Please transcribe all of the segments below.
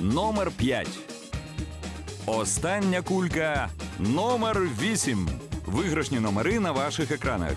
Номер 5. Остання кулька номер 8. Виграшні номери на ваших екранах.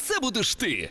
це будеш ти.